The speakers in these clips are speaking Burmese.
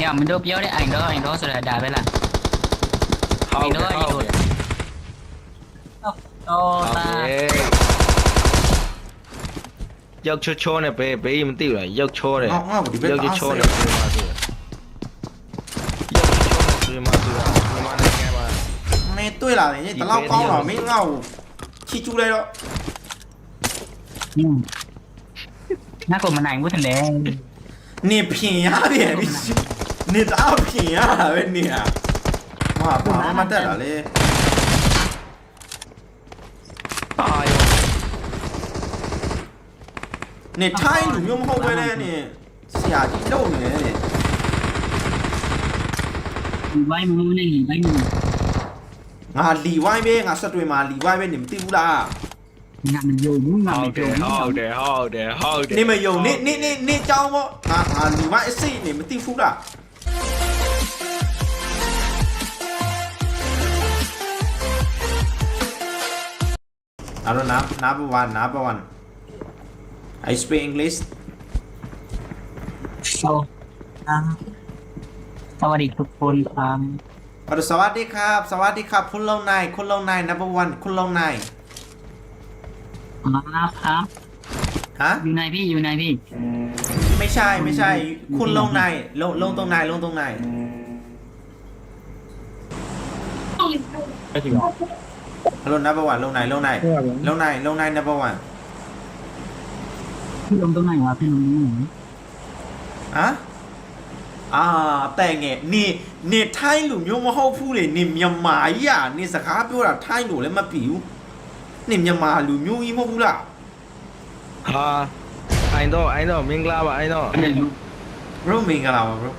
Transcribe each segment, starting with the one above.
ညမင်းတို့ပြောတဲ့အိုင်တော့အိုင်တော့ဆိုတာဒါပဲလားဟုတ်တယ်ဟုတ်တယ်တော့တာရောက်ချောချောနဲ့ပဲဘေးမသိဘူးလားရောက်ချောတယ်ရောက်ချောချောနဲ့ပဲပါဆိုရောက်ချောချောနဲ့ဆိုမှဆိုတာမနိုင်ငံမှာမင်းတွေ့လာတယ်ညတလောက်ကောင်းတော့မင်းငါ့ကိုချီကျူးလိုက်တော့ငါ့ကိုမနိုင်ဘူးတဲ့နေဖြင်ရတယ်ပြီး နေသားပြင်ရတာပဲနေရမဘာမှမတက်တာလေပါရောနေထိုင်းလူမျိုးမဟုတ်ပဲနဲ့နေဆရာကြီးလုံနေတယ်ဒီဝိုင်းမုန်းနေဒီဝိုင်းမုန်းငါလီဝိုင်းပဲငါဆက်တွင်မှာလီဝိုင်းပဲနေမသိဘူးလားငါမယုံဘူးငါမဟုတ်တယုံယ်ဘူးဟုတ်တယ်ဟုတ်တယ်ဟုတ်တယ်နေမယုံနေနေနေနေကြောင်းပေါ့ငါငါလီဝိုင်းအစိတ်နေမသိဘူးလား Hello, nap, number one, number one. I speak English. สวัสดีครับสวัสดีทุกคนครับสวัสดีครับ สวัสดีครับ คุณลงนายคุณลงนายนับวันคุณลงนายมาครับ ฮะ อยู่ไหนพี่ อยู่ไหนพี่ ไม่ใช่ ไม่ใช่ คุณลงนายลงลงตรงไหนลงตรงนายไม่ถึง ฮัลโหล number one ลงนายลงนายลงนายลงนาย number one พี่ลงตรงไหนวะพี่ลงตรงไหน ฮะอ่าแต่ไงนี่นี่ไทยလူမျိုးမဟုတ်ဘူးလေนี่မြန်မာကြီးอ่ะนี่စကားပြောတာထိုင်းလို့လည်းမပြီဘူးนี่မြန်မာလူမျိုးကြီးမဟုတ်ဘူးလား ဟာအိုင်တော့အိုင်တော့မင်္ဂလာပါအိုင်တော့ bro မင်္ဂလာပါ bro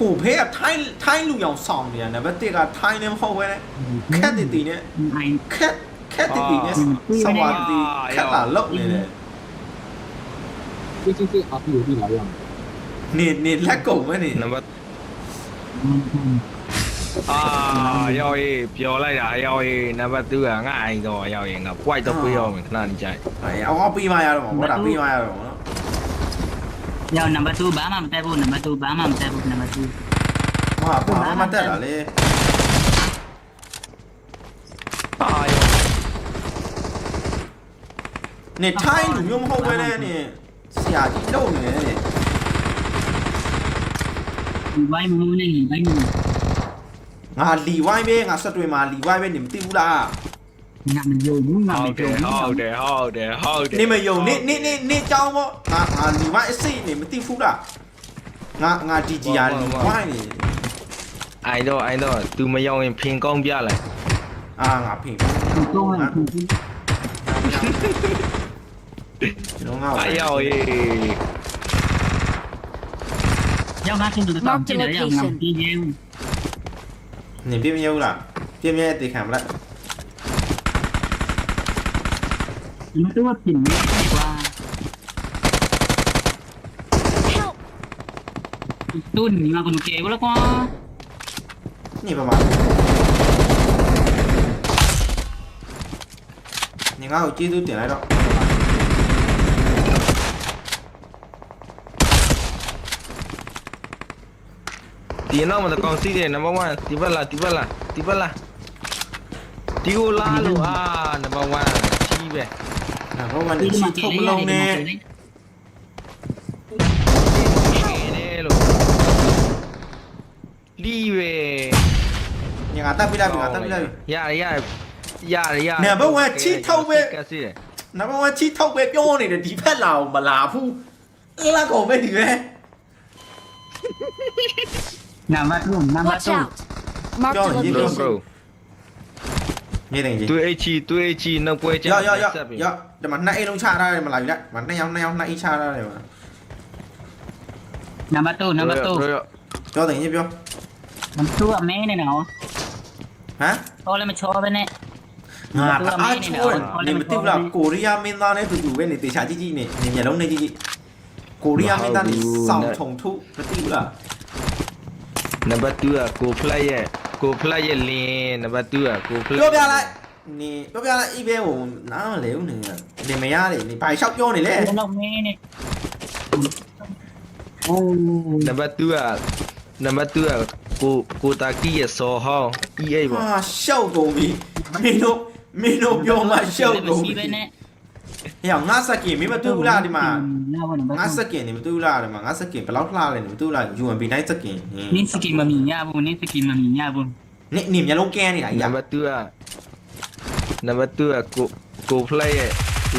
ဟိုဖေးကထိုင်းထိုင်းလူရောင်ဆောင်နေတာနံပါတ်1ကထိုင်းနဲ့မဟုတ်ဘဲနဲ့ခက်တီတီနဲ့ခက်ခက်တီတီနဲ့ဆောင်းပါတီခက်လာလောက်နေတယ်ဒီဒီဒီအပီကိုဒီလာရအောင်နေနေလက်ကုန်မနေနံပါတ်အာရောက်ရေးပြောလိုက်တာရောက်ရေးနံပါတ်2ကငါအိမ်တော့ရောက်ရေးငါ white တော့ပြေးအောင်ခဏနေကြိုက်အော်ပြေးမရတော့မှာဟုတ်တာပြေးမရတော့မှာ ညောင်နံပါတ်2ဘာမှမတက်ဘူးနံပါတ်2ဘာမှမတက်ဘူးနံပါတ်2ဟာဘာမှမတက်လာလေအာယောနေထိုင်းလူမျိုးမဟုတ်ပဲနဲ့နေဆရာကြီးလုံနေတယ်လေဒီဝိုင်းမဟုတ်နဲ့ဒီဝိုင်းမဟုတ်ငါလီဝိုင်းပဲငါဆက်တွင်မှာလီဝိုင်းပဲနေမသိဘူးလား ငါမယုံဘူးငါမဟုတ်တယုံယ်ဘူးဟုတ်တယ်ဟုတ်တယ်ဟုတ်တယ်နေမယုံနေနေနေနေကြောင်းပေါ့ငါငါညီမအစ်စိတ်နေမသိဘူးလားငါငါဒီဂျီယာညီမနေ အိုင်တော့အိုင်တော့ तू မရောက်ရင်ဖင်ကောင်းပြလိုက်အာငါဖိဘူးသူတော့ငါသူကြီးကျွန်တော်ငါ့ကိုအရောက်ရေးရောက်ငါချင်းတူတော့ပြည့်တယ်ရောက်ငါပြည့်ရင်နေပြင်းမယုံလားပြင်းမြဲအသေးခံမလား มันตัวผิดไม่ว่าตุ้นมาคนเก๋แล้วก็ နေပါမှာနေငါ့ကိုကျေးဇူးတင်လိုက်တော့ ဒီနောက်မှာတကောင်စီးတယ် number 1ဒီဘက်လာဒီဘက်လာဒီဘက်လာဒီကိုလာလို့အာ number 1ချီးပဲ 잠깐만 이 시트 올라오네 เน่แน่ดีเวยัง내가ตั้งไม่ได้ยังอ่าตั้งไม่ได้ยากยากยากยากไา Number one ที่เท่าเว้ย number one ที่เท่าเว็โยนี่เดี๋ยดีแพทเรามาลาผู้ละกผมไม่ดีแม่ น้ำมาทุ่มน้ำมาตุ่ม out! Marked โล location. မြေတင်ကြီး တွေးအိတ်ချီတွေးအိတ်ချီနှုတ်ပွဲကျရရရဆက်ပြီရဒီမှာနှစ်အိမ်လုံးချထားတယ်မလားယူလိုက်ဒီမှာနှစ်ယောက်နှစ်ယောက်နှစ်အိမ်ချထားတယ်မလားနံပါတ်2နံပါတ်2ပြောတယ်ကြီးပြောနံပါတ်2ကမင်းနေနော်ဟမ်တော့လည်းမချောပဲနဲ့ ငါတအားချိုးတယ်နေမသိဘူးလားကိုရီးယားမင်းသားနဲ့တူတူပဲနေတေချာကြည့်ကြည့်နေနေမျက်လုံးနဲ့ကြည့်ကြည့်ကိုရီးယားမင်းသားနေစောင်းထုံထုမသိဘူးလား နံပါတ်2ကကိုဖလိုက်ရဲ့ ကိုဖလိုက်ရဲ့လင်းနံပါတ်2ကကိုဖလိုက် ပြောပြလိုက်နေပြောပြလိုက်အိဘဲဟိုနားမလဲဦးနေနေမရတယ်နေဘာလျှောက်ပြောနေလဲ แล้วแม่เนี่ยโอ้ နံပါတ်2က နံပါတ်2ကကိုကိုတာကီရဲ့စော်ဟောင်း EA ပေါ့ ဟာရှောက်ကုန်ပြီမင်းတို့မင်းတို့ပြောမှရှောက်ကုန် စီ ပြီ ပဲနဲ့ဟဲ့ငါစကင်မင်းမတူဘူးလားဒီမှာလာဝင်ဘာငါစကင်နေမတူဘူးလားဒီမှာငါစကင်ဘယ်လောက်လှလဲနေမတူဘူးလား UMB နိုင်စကင်နင်းစကီမမီညာဘူးနင်းစကီမမီညာဘူးနေနေမျက်လုံးကန်းနေတာနံကြီးပါတ်2ကနံပါတ်2ကကိုကို play ရဲ့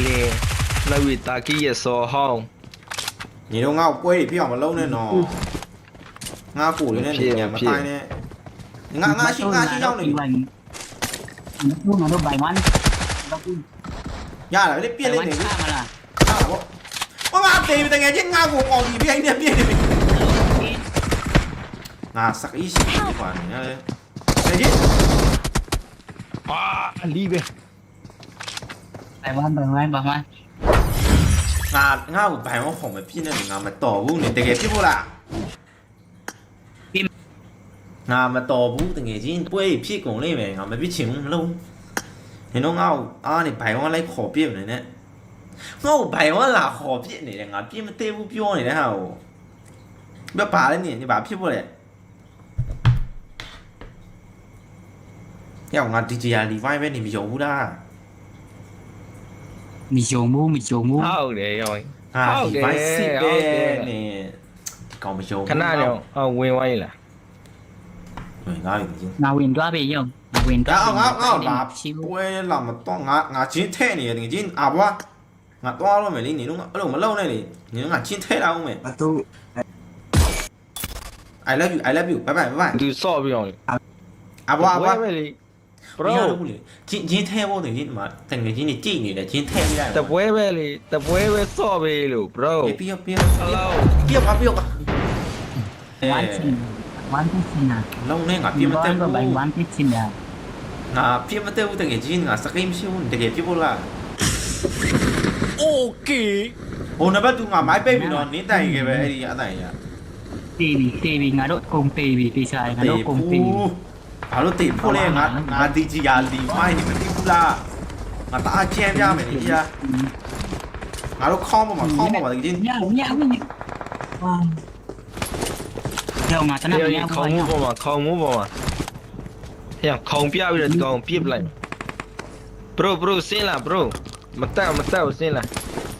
လင်းလောက်ဝီတာကီရဲ့စော်ဟောင်းညီတို့ငါ့ကိုပွဲတွေပြအောင်မလုံးနဲ့နော်ငါကိုလေးနဲ့နေညာမတိုင်းနဲ့ငါငါရှိငါရှိရောက်နေပြီဘူးငါတို့ဘိုင်ဝမ်တော့ဘူး ရလာလေပြည့်လေးနေပြီမလားဟာဗောဘာမတေးတကယ်ချင်းငါကိုအောင်ဒီပြိုင်နေပြည့်နေပြီငါစကီးရှိပြီကွာနေလေတကယ်အာလီပဲဘိုင်ဝမ်ဘိုင်ဝမ်ဘိုင်ဝမ်ငါငါ့ကိုဘိုင်ဝခုံမပြည့်နေငါမတော်ဘူးနေတကယ်ပြစ်ဖို့လားငါမတော်ဘူးတကယ်ချင်းပွဲဖြစ်ကုန်လိမ့်မယ်ငါမပြစ်ချင်ဘူးမလုံး နေတော့ငါ့ကိုအားနေဘိုင်ဝလိုက်ခေါ်ပြစ်နေနဲ့ငါ့ကိုဘိုင်ဝလာခေါ်ပြစ်နေတယ်ငါပြစ်မသေးဘူးပြောနေတဲ့ဟာကိုဘယ်ပါလဲနေနေပါဖြစ်ဖို့လေယောငါ DJR Levi ပဲနေမယုံဘူးလားမီယုံဘူးမီယုံဘူးဟုတ်တယ်ရောဟာဟုတ်တယ် Levi စစ်ပဲဟုတ်တယ်နေကောင်းမယုံခဏတော့အော်ဝင်သွားရလားဝ င်ငါရင်ချင်းငါဝင်သွားပြီယုံငါဝင်ငါသွားငါငါလာရှိဘူးပွဲလာမတော့ငါငါချင်းထဲနေတယ်ချင်းအဘွားငါတော့လို့မယ်လေနေတော့အဲ့လိုမလုံးနဲ့လေနေတော့ငါချင်းထဲလာအောင်မယ်အတူ I love you I love you bye bye bye bye သူစော့ပြီးအောင်လေအဘွားအဘွားပဲလေဘရောဘူးလေချင်းချင်းထဲဖို့တကယ်ဒီမှာတကယ်ချင်းနေကြိတ်နေတယ်ချင်းထဲမိလိုက်တပွဲပဲလေတပွဲပဲစော့ပဲလို့ bro ပြပြပြ hello ပြပါပြပါဝမ် one piece နာလုံးနဲ့ငါပြမတက်ဘူး one piece နာငါပြမတက်ဘူးတကယ်ဂျင်းငါစကိမ်းရှိဘူးတကယ်ပြဖို့လား okay ဟိုနဘတ်သူငါမိုက်ပိတ်ပြီးတော့နင်းတိုင်ခဲ့ပဲအဲ့ဒီအတိုင်ရတေးပြီတေးပြီငါတို့ကုန်တေးပြီတေးချာငါတို့ကုန်တေးပြီဘာလို့တေးဖို့လဲငါငါဒီကြီးရာဒီမိုင်းနေမသိဘူးလားငါတအားချမ်းကြမယ်လေကြာငါတို့ခေါင်းပေါ်မှာခေါင်းပေါ်မှာတကယ်ညညညဟာ မ်ကျောင်းငါတနဟဲ့ညခေါင်းမိုးပေါ်မှာခေါင်းမိုးပေါ်မှာဟဲ့ခေါင်းပြပြီးတော့ဒီကောင်ပြစ်ပလိုက် bro bro စင်းလား bro မတက်မတက်စင်းလား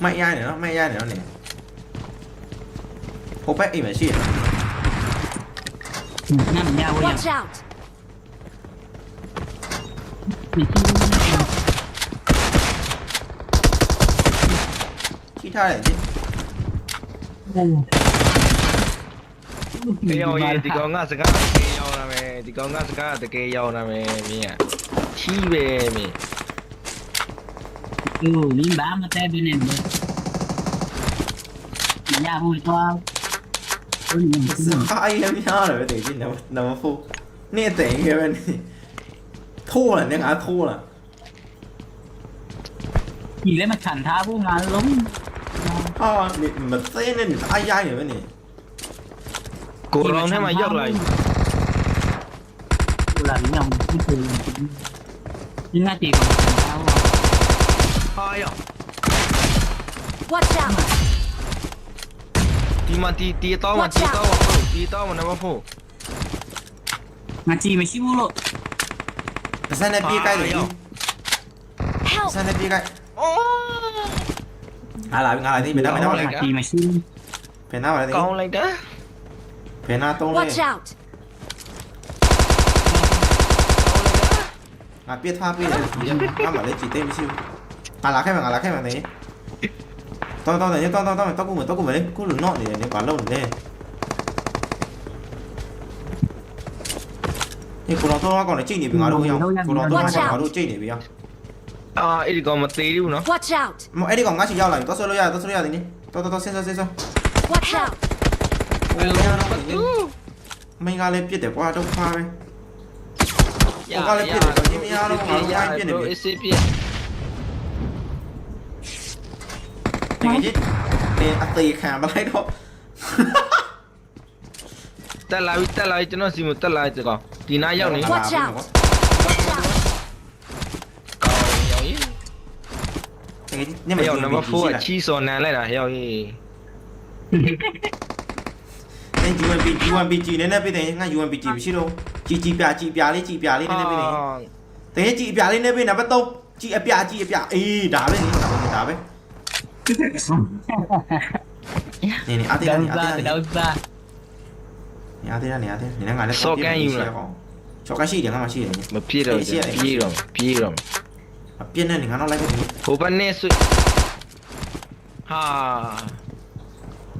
မိုက်ရိုင်းနေနော်မိုက်ရိုင်းနေနော်နေဟိုဘက်အိမ်မှာရှိတယ်နမ်ညဝရ Watch out! ထိထားတယ် ကြီးဟဲ့ရောရေဒီကောင်ကစကားတကယ်ရောက်လာမယ်ဒီကောင်ကစကားတကယ်ရောက်လာမယ်မင်းอ่ะချီးပဲမင်း Ừ, linh bá mà tay bên này nữa. Nhà vui to. Ừ, mình စခိုင်းလည်းများတယ်ပဲတကယ်ကြီးနံနံပါတ်4နေ့တိန်ခဲ့ပဲနေထိုးတယ်ငါထိုးလား chỉ lấy mà chẳng tha vô ngàn lắm. ဟာနေမသိနေနေအားရိုင်းနေပဲနေကိုရောင်ထဲမှာရောက်လာပြီ Cô là nhầm cái từ nhưng mà chỉ còn chẳng tha vô. ဟာရောက် Watch out! ဒီမှာဒီဒီတော့မှာဒီတော့မှာဒီတော့မှာနံပါတ်4 Mà chỉ mà xíu lộ. ပစံနဲ့ပြေးကြိုက်တယ်ကြီးပ Help! စံနဲ့ပြေးကြိုက်အော်ငါလာငါလာဒီဘယ်နာမနာလဲ Mà chỉ mà xíu. ဘယ်နာမလဲဒီကောင်းလိုက်တာ ဘယ်နာတုံးလဲ Watch out! ငါပြစ်ထားပြေးတယ်ငါမလေးကြည့်သိမရှိဘူးငါလာခဲ့မှာငါလာခဲ့မှာနေတောင်းတောင်းနေတောင်းတောင်းတောင်းတောက်ကူမတောက်ကူမလေးကိုလူနော့နေတယ်နေဘာလုံးနေဒီကိုတော့တော့ကောင်းနေကြည့်နေပြီငါတို့ရောကိုတော့တော့ငါတို့ကြည့်နေပြီရောအာအဲ့ဒီကောင်မသေးဘူးနော် Watch out! မအဲ့ဒီကောင်ငါချီရောက်လာပြီတော့ဆွဲလို့ရတယ်တော့ဆွဲလို့ရတယ်နိတော့တော့ဆင်းဆင်းဆင်းဆင်း Watch out! မင်းကလည်းပြစ်တယ်ကွာတော့ခါပဲအေးစစ်ပြတကယ်ကြီးနေအသေးခံမလိုက်တော့တက်လာပြီတက်လာပြီကျွန်တော်စီမတက်လာတဲ့ကောင်ဒီနားရောက်နေကောင်း Watch out! Watch out! ရောက်ရင်တကယ်ကြီးညမရောက် နံပါတ်4ကချီစော်နန်လိုက်တာရောက်ရင်နေဒီ UMP UMPG နည်းနည်းပေးတယ်ငါ UMPG မရှိတော့ကြီးကြီးပြကြီးပြလေးကြီးပြလေးနည်းနည်းပေးတယ်တကယ်ကြီးအပြလေးနည်းပေးနံပါတ်3ကြီးအပြကြီးအပြအေးဒါပဲဒါပဲနေနေအတေး Đâu နေအတေး ra နေ từ đâu ra နေအတေးနေအတေးနေငါလည်းချော်ကရှိတယ်ငါမရှိတယ်မပြည့်တော့ဘူးပြေးတော့ပြေးတော့အပြင်းနဲ့ငါတော့လိုက်ပြီဟိုဘက်နဲ့ဆွဟာ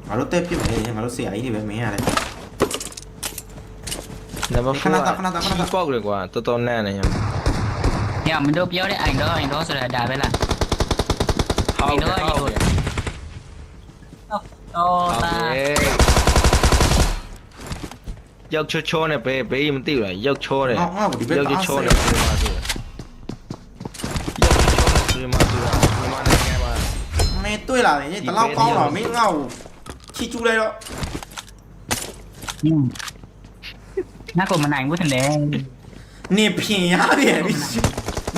ငါတို့တက်ပြစ်မယ်ငါတို့ဆရာကြီးတွေပဲမင်းရတယ်နံပါတ်4ပေါက်လေကွာတော်တော်နဲ့နေရ nhà mình đâu béo đấy ảnh đó ảnh đó rồi là đà với là ဟုတ်ကဲ့ဟုတ်ကဲ့ ô ဟုတ် ta ကဲ့ရောက်ချောချောနဲ့ပဲဘေးမသိဘူးလားရောက်ချောတယ်ငါငါဒီဘက်ရောက်အားချောဆဲတယ်ဒီမှာဆိုရောက်ချောတယ်ဒီမှာဆိုဒီမှာနိုင်ငံမှာမင်းတွေ့လာတယ်ဒီလောက်ကောင်းတော့မင်းငါ့ကို ချီကျူးလိုက်တော့ nhưng nó còn mình ảnh của thằng đấy နေဖြင်ရပြန်ပြီ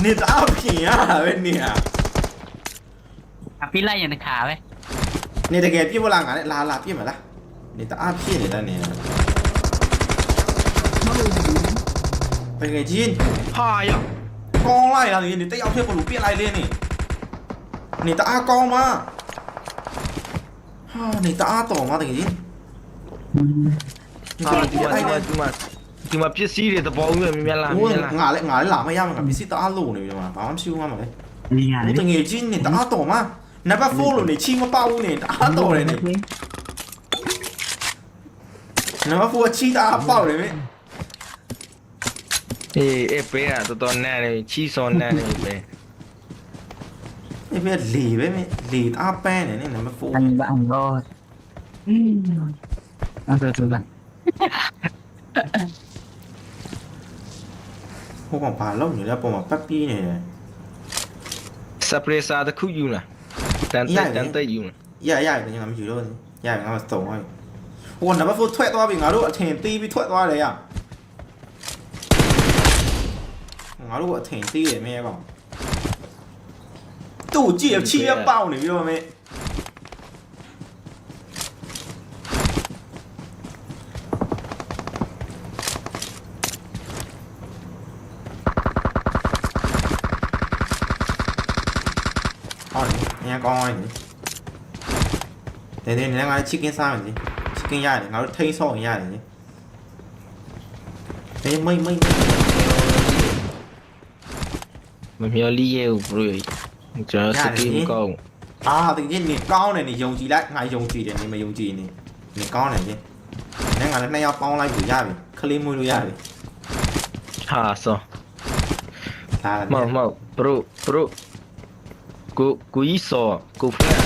နေတော့ဖြင်ရတာပဲနေอ่ะ à phi lai nhà khả vậy နေတကယ်ပြစ်ဖို့လားငါလည်းလာလာပြစ်မလားနေတအားဖြစ်နေတဲ့နေတကယ်ချင်းဟာရောက်ကောင်းလိုက်လားနေတယောက်ထက်ဘလို့ပြစ်လိုက်လေနေနေတအားကောင်းမ ဟာနေတအားတော်မတကယ်ချင်းဟာဒီမှာဒီမှာဒီမှာပစ္စည်းတွေသဘောမျိုးမြင်လားဟိုမြင်လားငါလည်းငါလည်းလာမရမှာငါပစ္စည်းတအားလို့နေပြီမှာဘာမှမရှိဘူးငါမလဲ đi nhà တကယ်ချင်းနေတအားတော်မနံပါတ်4လို့နေချီမပေါက်ဘူးနေတအားတော်တယ်နေနံပါတ်4ချီတအားပေါက်တယ်မင်းအေးအေးပေးอ่ะတော်တော်နဲ့နေချီစောနဲ့ နေပဲအဲ့ပဲလေပဲမင်းလေတအားပန်းနေနေနံပါတ်4 anh bạn rồi à rồi rồi bạn ဟိုကောင်ဘာလုပ်နေလဲပုံမှာပတ်ပြီးနေတယ်စပရက်စာတစ်ခုယူလားတန်တက်တန်တက်ယူလားရရတယ်ငါမယူတော့ဘူးရငါမစုံဟိုဟိုနံပါတ်4ထွက်သွားပြီငါတို့အထင်သေးပြီးထွက်သွားတယ်ရငါတို့အထင်သေးတယ်မင်းကောင်တူကြည့်ရချီရပေါက်နေပြီတော့မင်းဟောနေငါကောင်းလိုက်နေနေနေငါချီကင်းစားမယ်ချီကင်းရတယ်ငါတို့ထိန်းဆော့ ရတယ်နေအေးမိတ်မိတ်မမျော်လီရဲ့ဘရိုကျွန်တော်စကီမကောင်းအာတကယ်နေကောင်းတယ်နေယုံကြ ည်လိုက်ငါယုံကြည်တယ်နေမယုံကြည်နေနေကောင်းတယ်ကြီးနေငါလည်းနှစ်ယောက်ပေါင်းလိုက်ပြီရပြီခလေးမွေးလို့ရပြီဟာစောလာလာမောက်မောက်ဘရိုဘရိုကိုကိုကြီးစောကိုဖလက်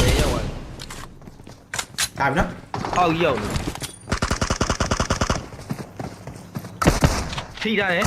ဘေးရောက်လာပြီနော်အောက်ရောက်နေထိတာရဲ့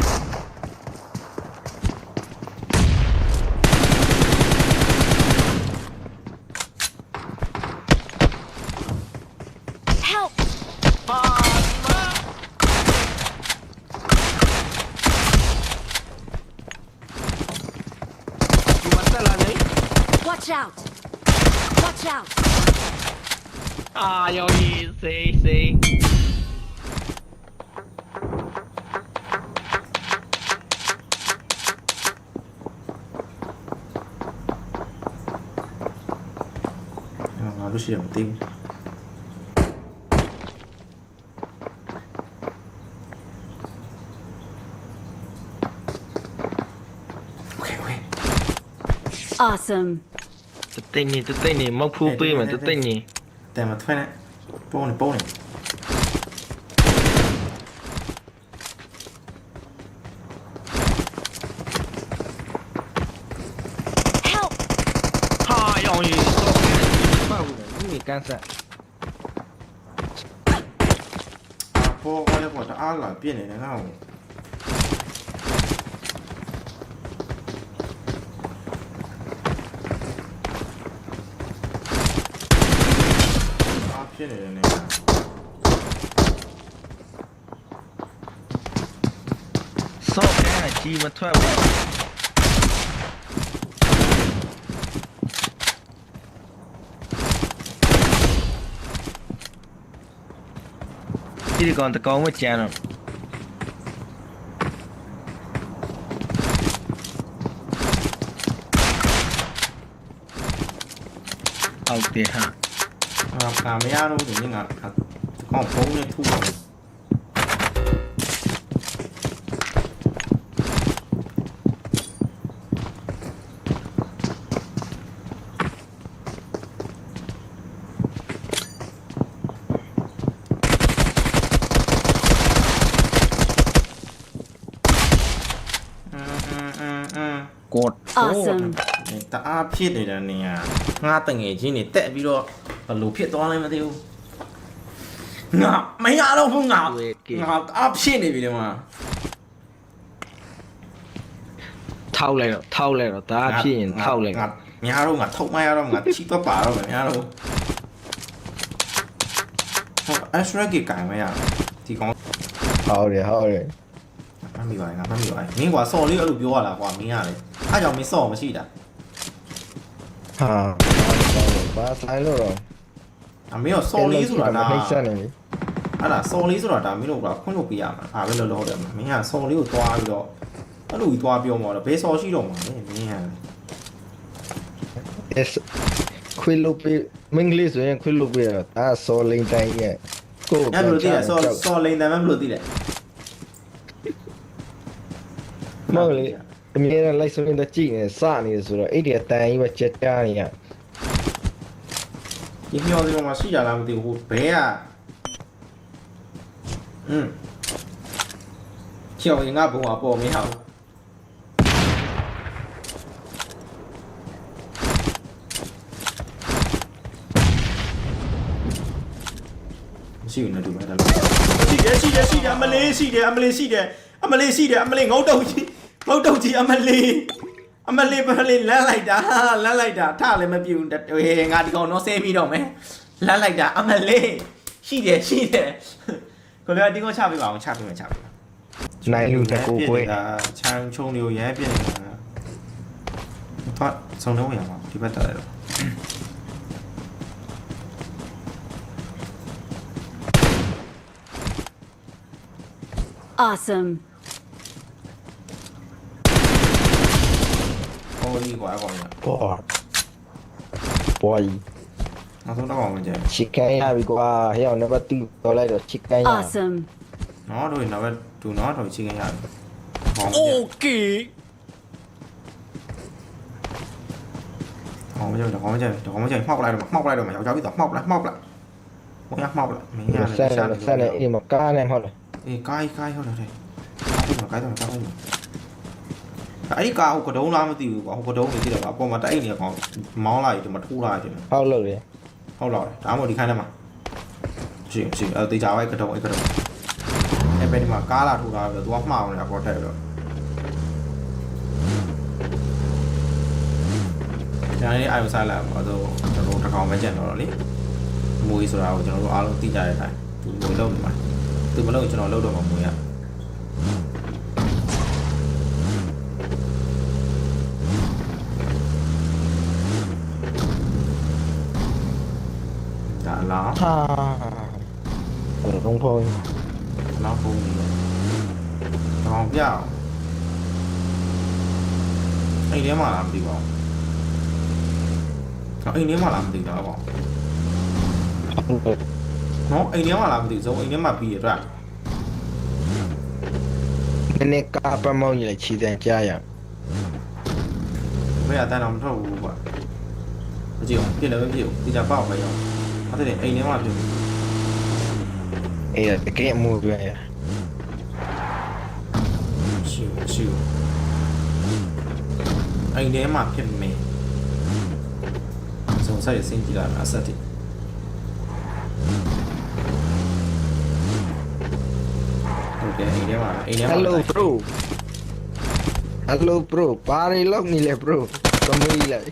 ฉี่องติ้งโอเคโอเค Awesome. จะเต้นนี่จะเต้นนี่มะพูปี้เหมือนจะเต้นนี่แต่มาถ้วยนะโป้งหนึ่โป้งหนึ่ 干散。啊，不过的我的阿拉变的那我。啊，变的那个。烧干鸡巴，突然。 ဒီကောင်တကောင်မကြမ်းတော့ဟုတ်တယ်ဟာငါကာမရတော့ဒီငါကောင်းဖုန်းနဲ့ထုပါ กด Awesome. တအားဖြစ်နေတဲ့နေရာငါတငယ်ချင်းတွေတက်ပြီးတော့ဘလို့ဖြစ်သွားလဲမသိဘူးငါမရတော့ဘူးငါငါတအားဖြစ်နေပြီဒီမှာထောက်လိုက်တော့ထောက်လိုက်တော့ဒါအဖြစ်ရင်ထောက်လိုက်ငါများတော့ငါထုတ်မရတော့ငါချီတော့ပါတော့မယ်များတော့ဟိုအရှရကီကင်မရဒီကောင်ဟုတ်တယ်ဟုတ်တယ် မမီပါငါမမီပါမင်းကွာစော်လေးအဲ့လိုပြောရတာကွာမင်းကလေအားကြောင့်မင်းစော်မရှိတာဟာဘာဆိုင်လို့တော့အမင်းကစော်လေးဆိုတာဒါနှိမ့်ဆက်နေပြီအဲ့ဒါစော်လေးဆိုတာဒါမင်းတို့ကခွင့်လို့ပြရမှာအားပဲလောလောတယ်မင်းကစော်လေးကိုသွားပြီးတော့အဲ့လိုကြီးသွားပြောမှာတော့ဘယ်စော်ရှိတော့မှာလဲမင်းက yes ခွေလို့ပြမင်္ဂလိဆိုရင်ခွေလို့ပြတော့ဒါစောလိန်တိုင်းရဲ့ကိုအဲ့ဘယ်လိုသိလဲစော်စော်လိန်တယ်မဘယ်လိုသိလဲ မဟုတ်လေအမြဲတမ်းလိုက်ဆိုရင်တော့ကြည့်နေစနေဆိုတော့အဲ့ဒီအတန်ကြီးပဲကြက်ကြနေရဒီမျောဒီမှာရှိကြလားမသိဘူးဘဲကอืมချောင်းရင်ငါဘုံကပေါ်မင်းဟောက်ရှိနေတူမယ်ဒါရှိတယ်ရှိတယ်ရှိတယ်အမလေးရှိတယ်အမလေးရှိတယ်အမလေးရှိတယ်အမလေးငုတ်တုတ်ကြီး ငုတ်တုတ်ကြီးအမလေးအမလေးပလေးလမ်းလိုက်တာလမ်းလိုက်တာထလည်းမပြူဟေးငါဒီကောင်တော့ဆဲပြီးတော့မယ်လမ်းလိုက်တာအမလေးရှိတယ်ရှိတယ်ကိုလည်းဒီကောင်ချပေးပါအောင်ချပေးမယ်ချပေးမယ်နိုင်လူတကူခွေးဒါချမ်းချုံတွေကိုရဲပြနေတာတော့စုံလုံးရမှာဒီဘက်တက်လိုက်တော့ Awesome. ဟိုဒီကွာကောင်ရ ပေါ်ပေါ်ကြီး နောက်ဆုံးတော့အောင်မကြည့် ချစ်ကန်ရပြီကွာဟဲ့အောင်နံပါတ်2တော်လိုက်တော့ချစ်ကန်ရ Awesome. နော်တို့နောက်ဘက်တူနော်တို့ချင်းရရတယ်ဟောโอเคဟောမကြည့်တော့ဟောမကြည့်တော့ဟောမကြည့်မှောက်လိုက်တော့မှောက်လိုက်တော့မယောက်ျားပြီးတော့မှောက်လိုက်မှောက်လိုက်ဘုရားမှောက်လိုက်မင်းရတယ် ဆက်နေဆက်နေအိမ်မှာကားနေဟုတ်လား အေးကိုင်းကိုင်းဟုတ်တယ်တဲ့အဲ့ဒါကိုင်းတော့ကောင်းတယ် အဲ့ဒီကားဟိုကတုံးလားမသိဘူးကွာဟိုကတုံးနေသိတယ်ကွာအပေါ်မှာတိုက်နေကောင်မောင်းလာပြီဒီမှာထိုးလာတယ်ဟုတ်လို့လေဟုတ်လားဒါမှမဟုတ်ဒီခိုင်းထဲမှာရှိရှိအဲ့တေချာဝိုက်ကတုံးအဲ့ကတုံးအဲ့ဘယ်ဒီမှာကားလာထိုးလာပြီးတော့ तू ကမှားအောင်နေတာပေါ်ထည့်ပြီးတော့ညာနေအာယုဆိုင်လာတော့ကျွန်တော်တို့တစ်ကောင်ပဲကြံတော့လေမွေးဆိုတာကိုကျွန်တော်တို့အားလုံးသိကြတဲ့အတိုင်းသူမလုပ်နေမှာသူမလုပ်ကျွန်တော်လုပ်တော့မှာမွေးရ ဒါ လားဟာဘယ်တော့ဖောင်းနောက်ဖုန်းနေတယ်။တောင်ပြအောင်။အိမ်ထဲမှာလားမသိပါဘူး။အိမ်ထဲမှာလားမသိတော့ပေါ့ဟုတ်တယ်။နော်အိမ်ထဲမှာလားမသိဘူး။အိမ်ထဲမှာပြီးရတော့နည်းနည်းကားပမောင်းကြီးလိုက်ခြေတန်းကြားရဘယ်အတန်းတော့မထုတ်ဘူးကွာ။မကြည့်အောင်ပြစ်လည်းမပြစ်ဘူး။ဒီကြပေါ့ပဲရော။အဲ့ ဒါအိမ်ထဲမှာပြစ်ဘူးအေးတကယ်မှုပြရ။ရှိဘူးရှိဘူး။အိမ်ထဲမှာဖြစ်မယ်။စုံဆက်ရစင်းကြည့်လာမှာအဆက်တိ။ဟုတ်တယ်အိမ်ထဲမှာအိမ်ထဲမှာ Hello bro Hello bro ဘာတွေလောက်နေလဲ bro သမီးလိုက်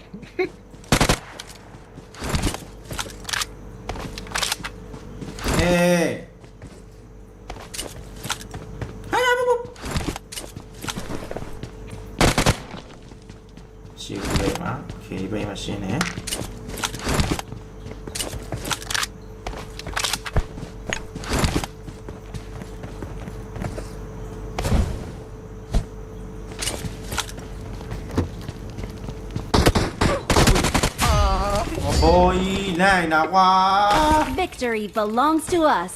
ကြီးနိုင်တာကွာ Victory belongs to us.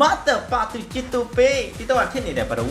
မတ်တပါတူချစ်တူပေးဒီတော့ထင်နေတယ်ဘရူ